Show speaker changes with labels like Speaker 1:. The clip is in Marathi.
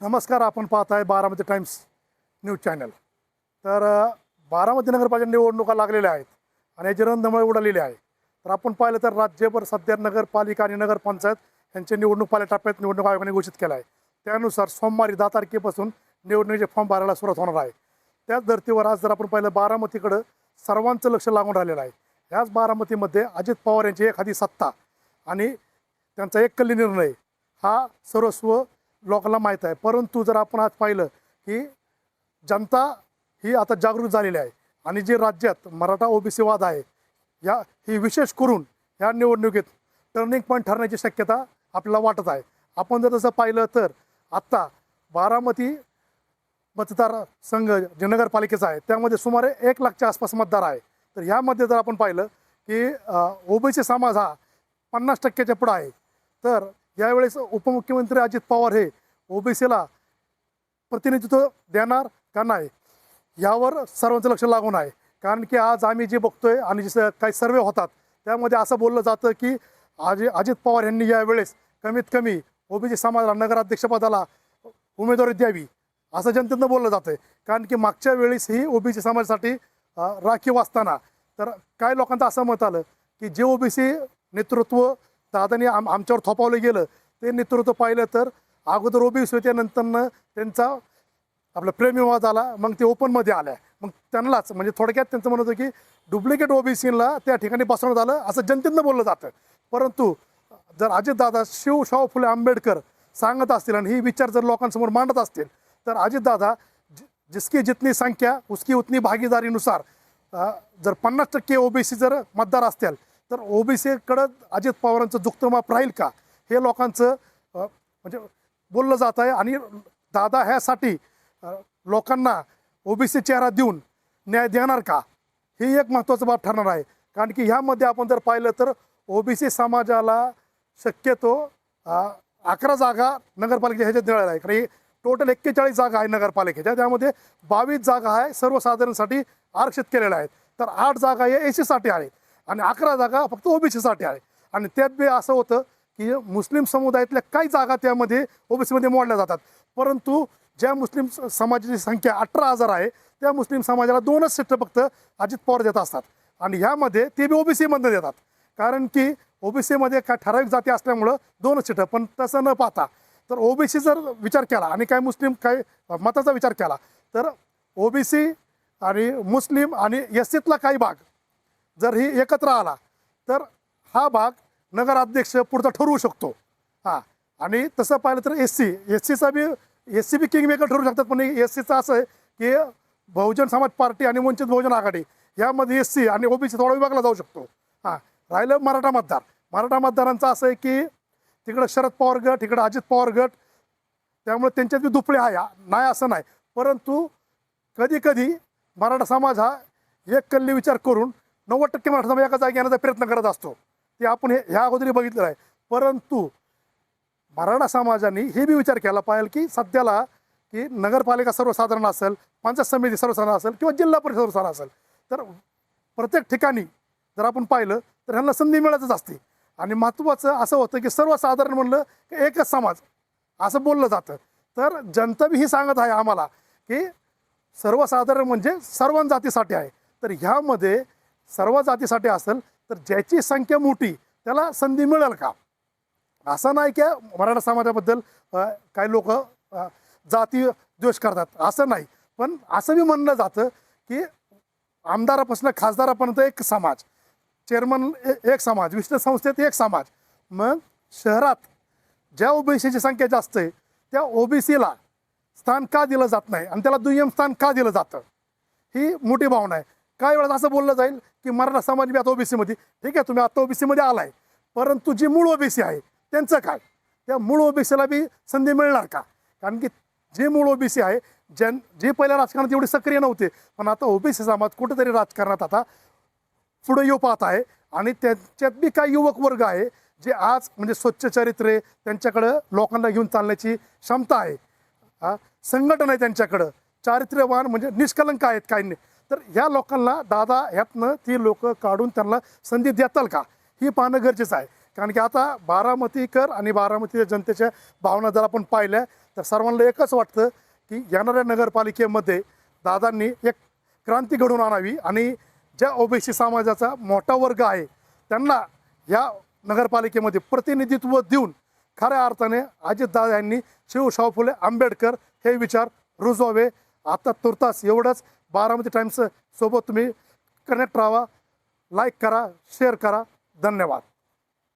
Speaker 1: नमस्कार आपण पाहत आहे बारामती टाइम्स न्यूज चॅनल. तर बारामती नगरपालिका निवडणुका लागलेल्या आहेत आणि याची रंधमळ उडालेली आहे. तर आपण पाहिलं तर राज्यभर सध्या नगरपालिका आणि नगरपंचायत यांचे निवडणूक पाल्या टप्प्यात निवडणूक आयोगाने घोषित केला आहे. त्यानुसार सोमवारी दहा तारखेपासून निवडणुकीचे फॉर्म भरायला सुरुवात होणार आहे. त्याच धर्तीवर आज जर आपण पाहिलं बारामतीकडं सर्वांचं लक्ष लागून राहिलेलं आहे. ह्याच बारामतीमध्ये अजित पवार यांची एखादी सत्ता आणि त्यांचा एक कल्ली निर्णय हा सर्वस्व लोकांना माहीत आहे. परंतु जर आपण आज पाहिलं की जनता ही आता जागृत झालेली आहे. आणि जे राज्यात मराठा ओबीसी वाद आहे या ही विशेष करून या निवडणुकीत टर्निंग पॉईंट ठरण्याची शक्यता आपल्याला वाटत आहे. आपण जर तसं पाहिलं तर आत्ता बारामती मतदार संघ जे नगरपालिकेचा आहे त्यामध्ये सुमारे एक लाखच्या आसपास मतदार आहे. तर ह्यामध्ये जर आपण पाहिलं की ओबीसी समाज हा पन्नास टक्क्याच्या पुढं आहे. तर यावेळेस उपमुख्यमंत्री अजित पवार हे ओबीसीला प्रतिनिधित्व देणार का नाही यावर सर्वांचं लक्ष लागून आहे. कारण की आज आम्ही जे बघतोय आणि जे काही सर्वे होतात त्यामध्ये असं बोललं जातं की आज अजित पवार यांनी यावेळेस कमीत कमी ओबीसी समाजाला नगराध्यक्षपदाला उमेदवारी द्यावी असं जनतेनं बोललं जातं कारण की मागच्या वेळेस ही ओबीसी समाजासाठी राखीव असताना तर काय लोकांचं असं मत आलं की जे ओबीसी नेतृत्व दादानी आम आमच्यावर थोपावलं गेलं ते नेतृत्व पाहिलं तर अगोदर ओबीसी होते नंतरनं त्यांचा आपला प्रेमविवाद आला मग ते ओपनमध्ये आल्या. मग त्यांनाच म्हणजे थोडक्यात त्यांचं म्हणत होतं की डुप्लिकेट ओबीसीला त्या ठिकाणी बसवण्यात आलं असं जनतेनं बोललं जातं. परंतु जर अजितदादा शिवशाहू फुले आंबेडकर सांगत असतील आणि ही विचार जर लोकांसमोर मांडत असतील तर अजितदादा जि- जिसकी जितनी संख्या उसकी उतनी भागीदारीनुसार जर पन्नास टक्के ओबीसी जर मतदार असतील तर ओबीसीकडं अजित पवारांचं जुक्तमाप माप राहील का? हे लोकांचं म्हणजे बोललं जात आहे आणि दादा ह्यासाठी लोकांना ओबीसी चेहरा देऊन न्याय देणार का? हे एक महत्त्वाचं बाब ठरणार आहे. कारण की ह्यामध्ये आपण जर पाहिलं तर ओबीसी समाजाला शक्यतो अकरा जागा नगरपालिकेच्या ह्याच्यात मिळाल्या आहे कारण टोटल एक्केचाळीस जागा आहे नगरपालिकेच्या. त्यामध्ये बावीस जागा आहे सर्वसाधारणसाठी आरक्षित केलेल्या आहेत. तर आठ जागा हे एसीसाठी सीसाठी आहेत. आणि अकरा जागा फक्त ओबीसीसाठी आहे. आणि त्यात बी असं होतं की मुस्लिम समुदायातल्या काही जागा त्यामध्ये ओबीसीमध्ये मोडल्या जातात. परंतु ज्या मुस्लिम स- समाजाची संख्या अठरा हजार आहे त्या मुस्लिम समाजाला दोनच सीट फक्त अजित पवार देत असतात. आणि ह्यामध्ये ते बी ओबीसीमधनं देतात. कारण की ओबीसीमध्ये काय ठराविक जाती असल्यामुळं दोनच सीटं. पण तसं न पाहता तर ओबीसी जर विचार केला आणि काय मुस्लिम काय मताचा विचार केला तर ओबीसी आणि मुस्लिम आणि एस सीतला काही भाग जर ही एकत्र आला तर हा भाग नगराध्यक्ष पुढचा ठरवू शकतो. हां आणि तसं पाहिलं तर एस सी एस सीचा B S C B king maker ठरू शकतात पण एस सीचं असं आहे की बहुजन समाज पार्टी आणि वंचित बहुजन आघाडी यामध्ये एस सी आणि ओबीसी थोडा विभागला जाऊ शकतो. हां राहिलं मराठा मतदार. मराठा मतदारांचं असं आहे की तिकडं शरद पवार गट इकडं अजित पवार गट त्यामुळे त्यांच्यात बी दुपळे आहे. नाही असं नाही. परंतु कधी कधी मराठा समाज हा एक कल्ली विचार करून नव्वद टक्के मराठा समाज एका जागी येण्याचा प्रयत्न करत असतो. ते आपण हे ह्या अगोदरी बघितलेलं आहे. परंतु मराठा समाजाने हे बी विचार केला पाहिजे की सध्याला की नगरपालिका सर्वसाधारण असेल पंचायत समिती सर्वसाधारण असेल किंवा जिल्हा परिषद सर्वसाधारण असेल तर प्रत्येक ठिकाणी जर आपण पाहिलं तर ह्यांना संधी मिळतच असते. आणि महत्त्वाचं असं होतं की सर्वसाधारण म्हणलं की एकच समाज असं बोललं जातं. तर जनता बी ही सांगत आहे आम्हाला की सर्वसाधारण म्हणजे सर्व जातीसाठी आहे. तर ह्यामध्ये सर्व जातीसाठी असेल तर ज्याची संख्या मोठी त्याला संधी मिळेल का? असं नाही की मराठा समाजाबद्दल काही लोक जाती द्वेष करतात. असं नाही. पण असं मी म्हणलं जातं की आमदारापासून खासदारापर्यंत एक समाज चेअरमन एक समाज विष्णू संस्थेत एक समाज. मग शहरात ज्या ओबीसीची संख्या जास्त आहे त्या ओबीसीला स्थान का दिलं जात नाही? आणि त्याला दुय्यम स्थान का दिलं जातं? ही मोठी भावना आहे. काही वेळेस असं बोललं जाईल की मराठा समाज बी आता ओबीसीमध्ये ठीक आहे तुम्ही आता ओबीसीमध्ये आलाय. परंतु जी मूळ ओबीसी आहे त्यांचं काय? त्या मूळ ओबीसीला बी संधी मिळणार का? कारण की जे मूळ ओबीसी आहे ज्यां जे पहिल्या राजकारणात एवढे सक्रिय नव्हते पण आता ओबीसी समाज कुठेतरी राजकारणात आता पुढे येऊ पाहत आहे. आणि त्याच्यात बी काही युवक वर्ग आहे जे आज म्हणजे स्वच्छ चरित्रे त्यांच्याकडं लोकांना घेऊन चालण्याची क्षमता आहे. हा संघटन आहे त्यांच्याकडं. चारित्र्यवान म्हणजे निष्कलंक आहेत काही नाही तर ह्या लोकांना दादा ह्यातनं ती लोक काढून त्यांना संधी देताल का? ही पाहणं गरजेचं आहे. कारण की आता बारामतीकर आणि बारामतीच्या जनतेच्या भावना जर आपण पाहिल्या तर सर्वांना एकच वाटतं की येणाऱ्या नगरपालिकेमध्ये दादांनी एक क्रांती घडवून आणावी आणि ज्या ओबीसी समाजाचा मोठा वर्ग आहे त्यांना या नगरपालिकेमध्ये प्रतिनिधित्व देऊन खऱ्या अर्थाने अजितदादा यांनी शिवशाहू फुले आंबेडकर हे विचार रुजवावे. आता तुर्तास एवढंच. बारामती टाईम्स सोबत तुम्ही कनेक्ट राहा लाईक करा शेअर करा. धन्यवाद.